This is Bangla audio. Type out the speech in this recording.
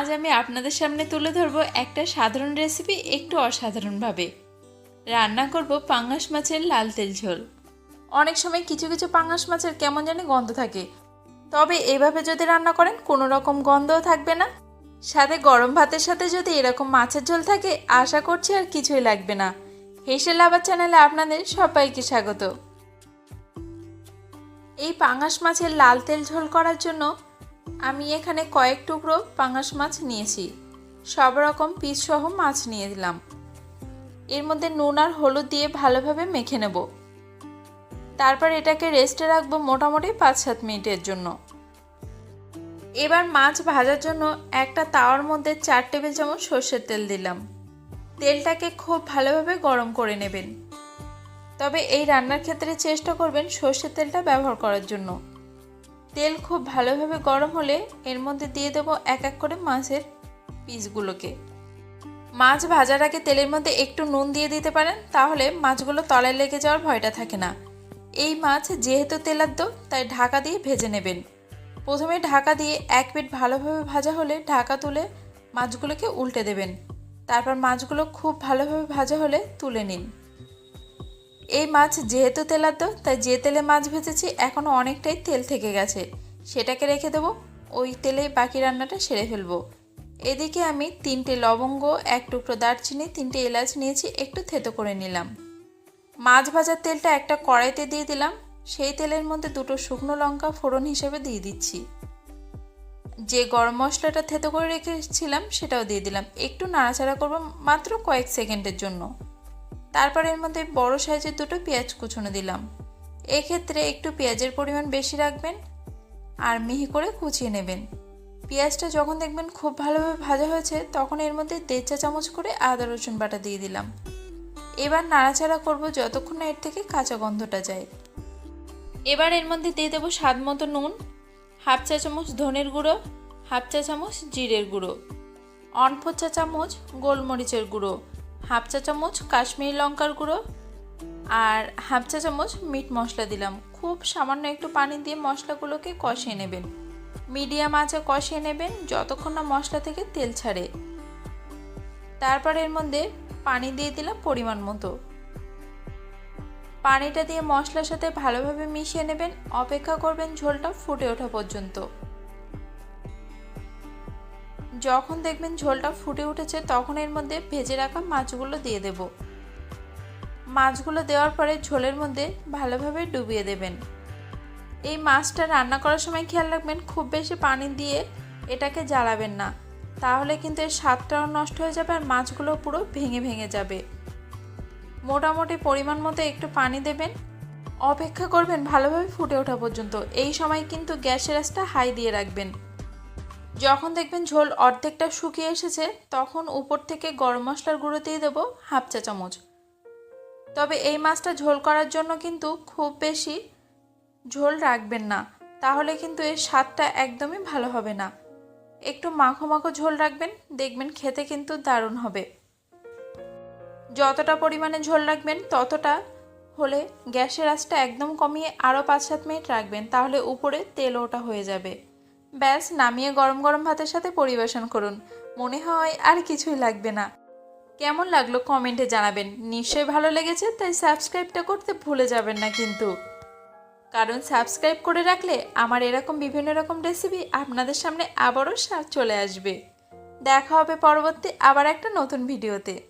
আজ আমি আপনাদের সামনে তুলে ধরবো একটা সাধারণ রেসিপি একটু অসাধারণভাবে। রান্না করব পাঙ্গাস মাছের লাল তেল ঝোল। অনেক সময় কিছু কিছু পাঙ্গাস মাছের কেমন জানি গন্ধ থাকে। তবে এভাবে যদি রান্না করেন কোনো রকম গন্ধও থাকবে না। সাথে গরম ভাতের সাথে যদি এরকম মাছের ঝোল থাকে, আশা করছি আর কিছুই লাগবে না। হেসে লাভার চ্যানেলে আপনাদের সবাইকে স্বাগত। এই পাঙ্গাস মাছের লাল তেল ঝোল করার জন্য আমি এখানে কয়েক টুকরো পাঙ্গাস মাছ নিয়েছি। সব রকম পিস সহ মাছ নিয়ে দিলাম। এর মধ্যে নুন আর হলুদ দিয়ে ভালোভাবে মেখে নেব। তারপর এটাকে রেস্টে রাখব মোটামুটি পাঁচ সাত মিনিটের জন্য। এবার মাছ ভাজার জন্য একটা তাওয়ার মধ্যে চার টেবিল চামচ সর্ষের তেল দিলাম। তেলটাকে খুব ভালোভাবে গরম করে নেবেন। তবে এই রান্নার ক্ষেত্রে চেষ্টা করবেন সর্ষের তেলটা ব্যবহার করার জন্য। তেল খুব ভালোভাবে গরম হলে এর মধ্যে দিয়ে দেবো এক এক করে মাছের পিসগুলোকে। মাছ ভাজার আগে তেলের মধ্যে একটু নুন দিয়ে দিতে পারেন, তাহলে মাছগুলো তলায় লেগে যাওয়ার ভয়টা থাকে না। এই মাছ যেহেতু তেলাদ্দ তাই ঢাকা দিয়ে ভেজে নেবেন। প্রথমে ঢাকা দিয়ে এক পিঠ ভালোভাবে ভাজা হলে ঢাকা তুলে মাছগুলোকে উল্টে দেবেন। তারপর মাছগুলো খুব ভালোভাবে ভাজা হলে তুলে নিন। এই মাছ যেহেতু তেলাদ্দ তাই যে তেলে মাছ ভেজেছি, এখনও অনেকটাই তেল থেকে গেছে। সেটাকে রেখে দেবো, ওই তেলেই বাকি রান্নাটা সেরে ফেলব। এদিকে আমি তিনটে লবঙ্গ, এক টুকরো দারচিনি, তিনটে এলাচ নিয়েছি, একটু থেতো করে নিলাম। মাছ ভাজার তেলটা একটা কড়াইতে দিয়ে দিলাম, সেই তেলের মধ্যে দুটো শুকনো লঙ্কা ফোড়ন হিসেবে দিয়ে দিচ্ছি। যে গরম মশলাটা থেতো করে রেখেছিলাম, সেটাও দিয়ে দিলাম। একটু নাড়াচাড়া করব মাত্র কয়েক সেকেন্ডের জন্য। তারপর এর মধ্যে বড় সাইজের দুটো পেঁয়াজ কুচনো দিলাম। এক্ষেত্রে একটু পেঁয়াজের পরিমাণ বেশি রাখবেন আর মিহি করে কুচিয়ে নেবেন। পেঁয়াজটা যখন দেখবেন খুব ভালোভাবে ভাজা হয়েছে, তখন এর মধ্যে দেড় চা চামচ করে আদা, রসুন বাটা দিয়ে দিলাম। এবার নাড়াচাড়া করব যতক্ষণ না এর থেকে কাঁচা গন্ধটা যায়। এবার এর মধ্যে দিয়ে দেবো স্বাদ মতো নুন, হাফ চা চামচ ধনের গুঁড়ো, হাফ চা চামচ জিরের গুঁড়ো অনফ চা চামচ গোলমরিচের গুঁড়ো হাফ চা চামচ কাশ্মীরি লঙ্কার গুঁড়ো আর হাফ চা চামচ মিট মশলা দিলাম। খুব সামান্য একটু পানি দিয়ে মশলাগুলোকে কষিয়ে নেবেন। মিডিয়াম আঁচে কষিয়ে নেবেন যতক্ষণ না মশলা থেকে তেল ছাড়ে। তারপর এর মধ্যে পানি দিয়ে দিলাম পরিমাণ মতো। পানিটা দিয়ে মশলার সাথে ভালোভাবে মিশিয়ে নেবেন। অপেক্ষা করবেন ঝোলটা ফুটে ওঠা পর্যন্ত। যখন দেখবেন ঝোলটা ফুটে উঠেছে, তখন এর মধ্যে ভেজে রাখা মাছগুলো দিয়ে দেব। মাছগুলো দেওয়ার পরে ঝোলের মধ্যে ভালোভাবে ডুবিয়ে দেবেন। এই মাছটা রান্না করার সময় খেয়াল রাখবেন, খুব বেশি পানি দিয়ে এটাকে জ্বালাবেন না। তাহলে কিন্তু এর স্বাদটাও নষ্ট হয়ে যাবে আর মাছগুলো পুরো ভেঙে ভেঙে যাবে। মোটামুটি পরিমাণ মতো একটু পানি দেবেন। অপেক্ষা করবেন ভালোভাবে ফুটে ওঠা পর্যন্ত। এই সময় কিন্তু গ্যাসের আঁচটা হাই দিয়ে রাখবেন। যখন দেখবেন ঝোল অর্ধেকটা শুকিয়ে এসেছে, তখন উপর থেকে গরম মশলার গুঁড়ো দিয়ে দেবো হাফ চা চামচ। তবে এই মাছটা ঝোল করার জন্য কিন্তু খুব বেশি ঝোল রাখবেন না, তাহলে কিন্তু এর স্বাদটা একদমই ভালো হবে না। একটু মাখো মাখো ঝোল রাখবেন, দেখবেন খেতে কিন্তু দারুণ হবে। যতটা পরিমাণে ঝোল রাখবেন, ততটা হলে গ্যাসের আঁচটা একদম কমিয়ে আরও পাঁচ সাত মিনিট রাখবেন, তাহলে উপরে তেল ওটা হয়ে যাবে। ব্যাস, নামিয়ে গরম গরম ভাতের সাথে পরিবেশন করুন। মনে হয় আর কিছুই লাগবে না। কেমন লাগল কমেন্টে জানাবেন। নিশ্চয়ই ভালো লেগেছে, তাই সাবস্ক্রাইবটা করতে ভুলে যাবেন না কিন্তু। কারণ সাবস্ক্রাইব করে রাখলে আমার এরকম বিভিন্ন রকম রেসিপি আপনাদের সামনে আবারও চলে আসবে। দেখা হবে পরবর্তী আবার একটা নতুন ভিডিওতে।